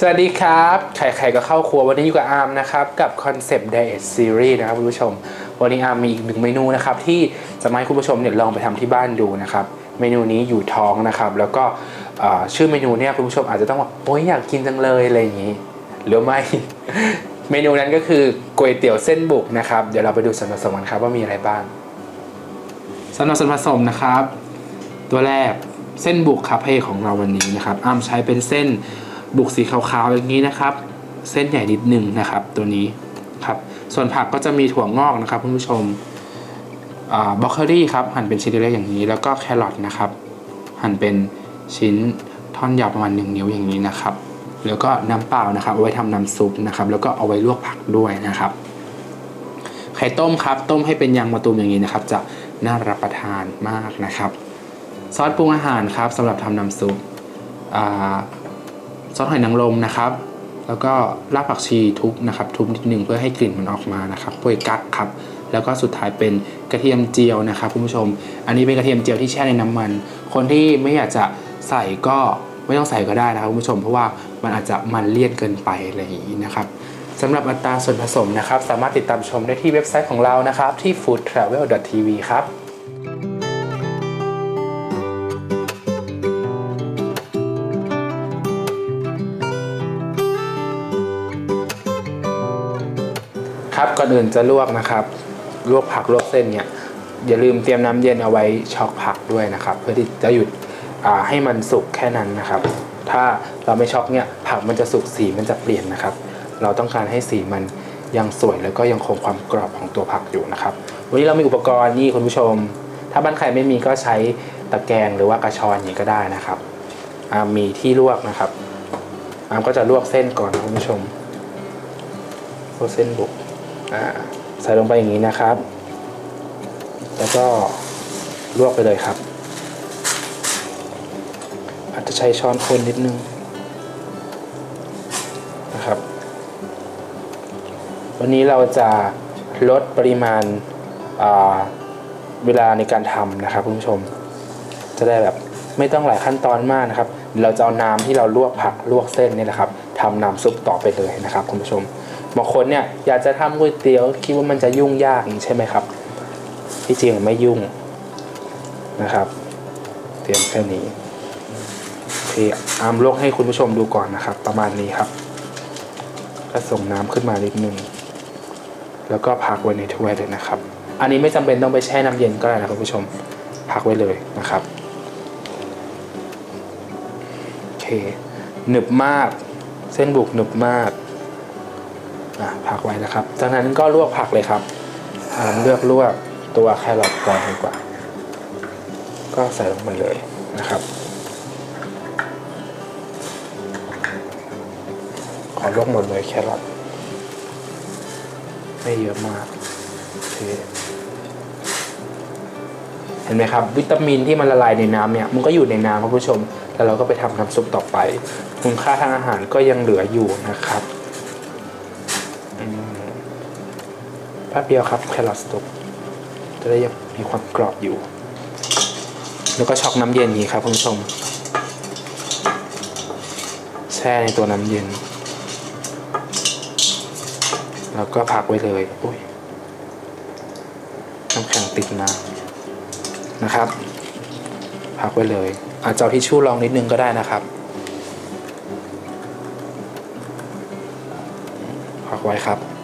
สวัสดีครับ ใครๆก็เข้าครัววันนี้อยู่กับอาร์มนะครับ กับคอนเซปต์ Diet Series นะครับคุณผู้ชม วันนี้อาร์มมีอีกหนึ่งเมนูนะครับ ที่จะมาให้คุณผู้ชมเนี่ยลองไปทำที่บ้านดูนะครับ เมนูนี้อยู่ท้องนะครับ แล้วก็ชื่อเมนูเนี่ยคุณผู้ชมอาจจะต้องบอกโอ้ยอยากกินจังเลยอะไรอย่างนี้ หรือไม่ เมนูนั้นก็คือก๋วยเตี๋ยวเส้นบุกนะครับ เดี๋ยวเราไปดูส่วนผสมกันครับว่ามีอะไรบ้างสำหรับส่วนผสมนะครับ ตัวแรกเส้นบุกคาเฟ่ของเราวันนี้นะครับอ้ามใช้เป็นเส้น บุกสีขาวๆอย่างนี้นะครับ เส้นใหญ่นิดหนึ่งนะครับ ตัวนี้ครับส่วนผักก็จะมีถั่วงอกนะครับคุณผู้ชมบล็อกเกอรี่ครับหั่นเป็นชิ้นเล็กๆอย่างนี้ แล้วก็แครอทนะครับ หั่นเป็นชิ้นท่อนยาวประมาณหนึ่งนิ้วอย่างนี้นะครับ แล้วก็น้ำเปล่านะครับเอาไว้ทำน้ำซุปนะครับ แล้วก็เอาไว้ลวกผักด้วยนะครับไข่ต้มครับ ต้มให้เป็นยางมะตูมอย่างนี้นะครับ จะน่ารับประทานมากนะครับ ซอสปรุงอาหารครับสำหรับทำน้ำซุปอ่า ซอสหอยนางรมนะครับ แล้วก็รากผักชีทุบนะครับทุบนิดนึงเพื่อให้กลิ่นมันออกมานะครับโปรยกักครับ แล้วก็สุดท้ายเป็นกระเทียมเจียวนะครับคุณผู้ชม อันนี้เป็นกระเทียมเจียวที่แช่ในน้ำมัน คนที่ไม่อยากจะใส่ก็ไม่ต้องใส่ก็ได้นะครับคุณผู้ชมเพราะว่ามันอาจจะมันเลี่ยนเกินไปอะไรอย่างนี้นะครับสำหรับอัตราส่วนผสมนะครับ สามารถติดตามชมได้ที่เว็บไซต์ของเรานะครับ ที่ foodtravel.tv ครับ ก่อนอื่นจะลวกนะครับ ลวกผักลวกเส้นเนี่ยอย่าลืมเตรียมน้ำเย็นเอาไว้ช็อกผักด้วยนะครับ เพื่อที่จะหยุดให้มันสุกแค่นั้นนะครับ ถ้าเราไม่ช็อกเนี่ยผักมันจะสุกสีมันจะเปลี่ยนนะครับ เราต้องการให้สีมันยังสวยแล้วก็ยังคงความกรอบของตัวผักอยู่นะครับ วันนี้เรามีอุปกรณ์นี่คุณผู้ชม ถ้าบ้านใครไม่มีก็ใช้ตะแกรงหรือว่ากระชอนอย่างนี้ก็ได้นะครับมีที่ลวกนะครับอามก็จะลวกเส้นก่อนคุณผู้ชมลวกเส้นบุก อ่าใส่ลงไปอย่างนี้นะครับ แล้วก็ลวกไปเลยครับ อาจจะใช้ช้อนคนนิดนึงนะครับ วันนี้เราจะลดปริมาณาเวลาในการทำนะครับคุณผู้ชม จะได้แบบไม่ต้องหลายขั้นตอนมากนะครับ เราจะเอาน้ำที่เราลวกผักลวกเส้นนี่แหละครับทำน้ำซุปต่อไปเลยนะครับคุณผู้ชม บางคนเนี่ยอยากจะทำก๋วยเตี๋ยวคิดว่ามันจะยุ่งยากใช่ไหมครับ ที่จริงไม่ยุ่งนะครับ เตรียมแค่นี้โอเคอามลกให้คุณผู้ชมดูก่อนนะครับ ประมาณนี้ครับก็ส่งน้ำขึ้นมานิดนึงแล้วก็พักไว้ในถ้วยเลยนะครับ อันนี้ไม่จำเป็นต้องไปแช่น้ำเย็นก็ได้นะคุณผู้ชม พักไว้เลยนะครับ โอเค หนึบมาก เส้นบุกหนึบมาก พักไว้นะครับจากนั้นก็ลวกผักเลยครับเลือกลวกตัวแครอทก่อนดีกว่า ก็ใส่ลงไปเลยนะครับ ขอลวกหมดเลยแครอทไม่เยอะมากโอเคเห็นไหมครับ วิตามินที่มันละลายในน้ำเนี่ยมันก็อยู่ในน้ำครับผู้ชม แล้วเราก็ไปทำน้ำซุปต่อไป คุณค่าทางอาหารก็ยังเหลืออยู่นะครับ ป๊บเดียวครับแครอทสุกจะได้ยังมีความกรอบอยู่ แล้วก็ช็อกน้ำเย็นนี้ครับคุณผู้ชม แช่ในตัวน้ำเย็น แล้วก็พักไว้เลยอุ้ยน้ำแข็งติดมานะครับ พักไว้เลย อาจจะทิชชู่รองนิดนึงก็ได้นะครับพักไว้ครับ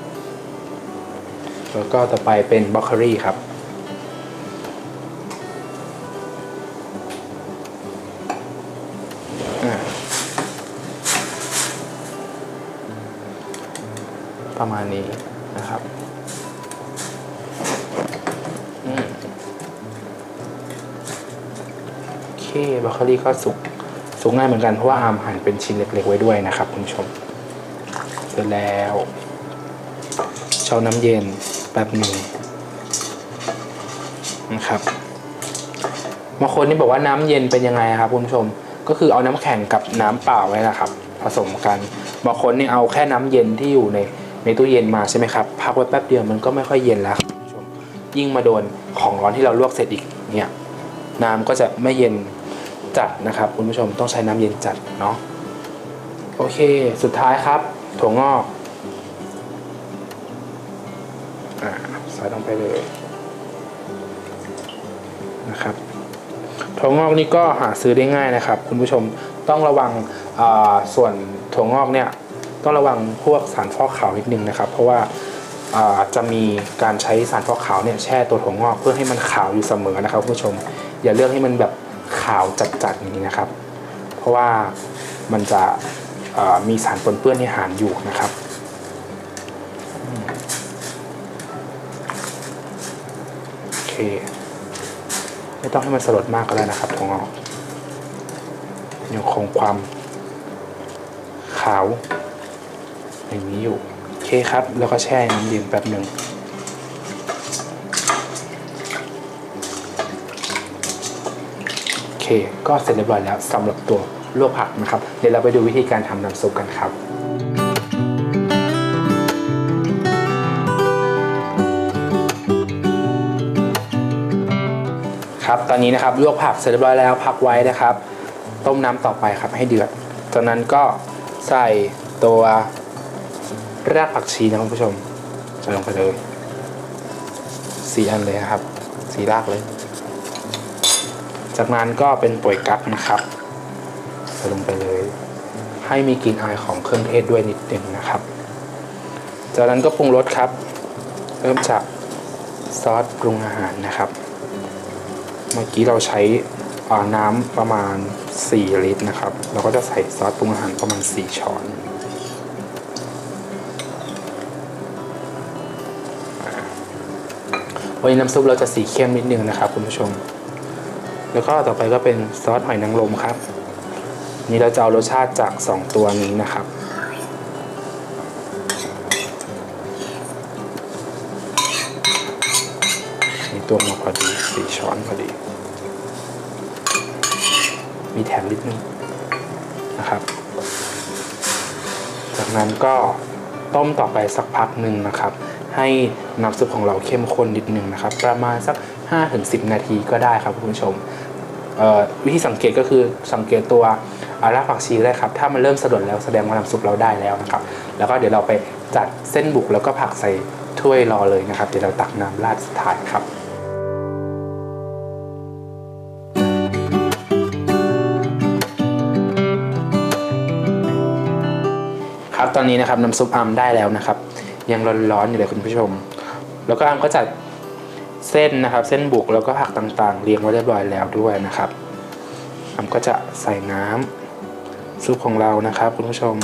แล้วก็ต่อไปเป็นบล็อกเกอรี่ครับ ประมาณนี้นะครับอืมโอเคบล็อกเกอรี่ก็สุกสุกง่ายเหมือนกันเพราะว่าอาร์มหั่นเป็นชิ้นเล็กๆไว้ด้วยนะครับคุณผู้ชมเสร็จแล้ว ช้าน้ำเย็นแป๊บนึ่งนะครับบางคนนี่บอกว่าน้ำเย็นเป็นยังไงครับคุณผู้ชมก็คือเอาน้ำแข็งกับน้ำเปล่าไว้นะครับ ผสมกันบางคนนี่เอาแค่น้ำเย็นที่อยู่ในในตู้เย็นมาใช่ไหมครับพักไว้แป๊บเดียวมันก็ไม่ค่อยเย็นแล้วคุณผู้ชมยิ่งมาโดนของร้อนที่เราลวกเสร็จอีกเนี่ยน้ำก็จะไม่เย็นจัดนะครับคุณผู้ชมต้องใช้น้ำเย็นจัดเนาะโอเค สุดท้ายครับถั่วงอกาใส่ลงไปเลยนะครับถั่วงอกนี่ก็หาซื้อได้ง่ายนะครับ คุณผู้ชมต้องระวังส่วนถั่วงอกเนี่ยต้องระวังพวกสารฟอกขาวนิดนึงนะครับ เพราะว่าจะมีการใช้สารฟอกขาวเนี่ยแช่ตัวถั่วงอกเพื่อให้มันขาวอยู่เสมอนะครับคุณผู้ชม อย่าเลือกให้มันแบบขาวจัดๆอย่างนี้นะครับ เพราะว่ามันจะมีสารปนเปื้อนในอาหารอยู่นะครับอืมโอ เค ไม่ต้องให้มันสลดมากก็ได้นะครับถั่วงอกยังคงความขาว อย่างนี้อยู่ โอเคครับ แล้วก็แช่น้ำเย็นแป๊บหนึ่งโอเค ก็เสร็จเรียบร้อยแล้วสำหรับตัวลวกผักนะครับ เดี๋ยวเราไปดูวิธีการทำน้ำซุปกันครับ ครับ ตอนนี้นะครับลวกผักเสร็จเรียบร้อยแล้วพักไว้นะครับ ต้มน้ำต่อไปครับให้เดือดจากนั้นก็ใส่ตัวรากผักชีนะคุณผู้ชมใส่ลงไปเลยสีอันเลยนะครับสีรากเลย จากนั้นก็เป็นป่วยกั๊กนะครับใส่ลงไปเลย ให้มีกลิ่นอายของเครื่องเทศด้วยนิดหนึงนะครับ จากนั้นก็ปรุงรสครับ เริ่มจากซอสปรุงอาหารนะครับ เมื่อกี้เราใช้น้ำประมาณ 4 ลิตรนะครับ เราก็จะใส่ซอสปรุงอาหารประมาณ 4 ช้อนอ่าวันนี้น้ำซุปเราจะสีเข้มนิดนึงนะครับคุณผู้ชม แล้วก็ต่อไปก็เป็นซอสหอยนางรมครับ นี่เราจะเอารสชาติจาก 2 ตัวนี้นะครับ ตัวมาพอดีสี่ช้อนพอดี มีแถมนิดนึงนะครับ จากนั้นก็ต้มต่อไปสักพักหนึ่งนะครับ ให้น้ำซุปของเราเข้มข้นนิดนึงนะครับ ประมาณสัก 5-10 นาทีก็ได้ครับคุณผู้ชมวิธีสังเกตก็คือสังเกตตัวอารากผักชีได้ครับ ถ้ามันเริ่มสะดุดแล้วแสดงว่าน้ำซุปเราได้แล้วนะครับ แล้วก็เดี๋ยวเราไปจัดเส้นบุกแล้วก็ผักใส่ถ้วยรอเลยนะครับ เดี๋ยวเราตักน้ำราดสุดท้ายครับ ตอนนี้นะครับน้ำซุปอัมได้แล้วนะครับ ยังร้อนๆอยู่เลยคุณผู้ชม แล้วก็อัมก็จัดเส้นนะครับ เส้นบุกแล้วก็ผักต่างๆ เรียงไว้เรียบร้อยแล้วด้วยนะครับอัมก็จะใส่น้ำซุปของเรานะครับ คุณผู้ชม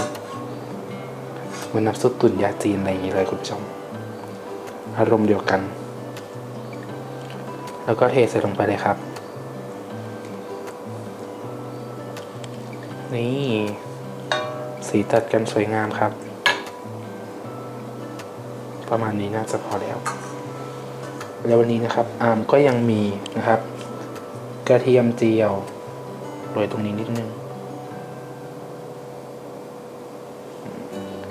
เหมือนน้ำซุปตุ๋นยาจีนอะไรอย่างนี้เลยคุณผู้ชม อารมณ์เดียวกัน แล้วก็เทใส่ลงไปเลยครับ นี่ สีตัดกันสวยงามครับ ประมาณนี้น่าจะพอแล้ว แล้ววันนี้นะครับอาร์มก็ยังมีนะครับ กระเทียมเจียวโรยตรงนี้นิดนึง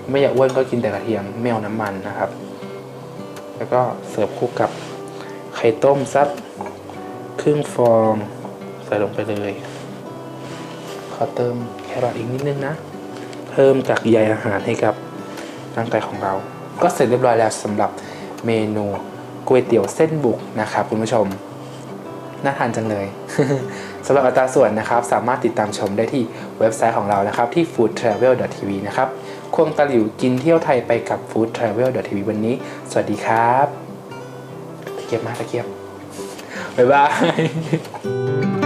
ไม่อยากอ้วนก็กินแต่กระเทียมไม่เอาน้ำมันนะครับ แล้วก็เสิร์ฟคู่กับไข่ต้มสักครึ่งฟอง ใส่ลงไปเลย ขอเติมแครอทอีกนิดนึงนะ พิ่มจากใยอาหารให้กับร่างกายของเรา ก็เสร็จเรียบร้อยแล้วสำหรับเมนูก๋วยเตี๋ยวเส้นบุกนะครับคุณผู้ชม น่าทานจังเลยสำหรับอัตราส่วนนะครับ สามารถติดตามชมได้ที่เว็บไซต์ของเรานะครับ ที่ foodtravel.tv นะครับควงตะหลิวกินเที่ยวไทยไปกับ foodtravel.tv วันนี้ สวัสดีครับตะเกียบมาตะเกียบบ๊ายบาย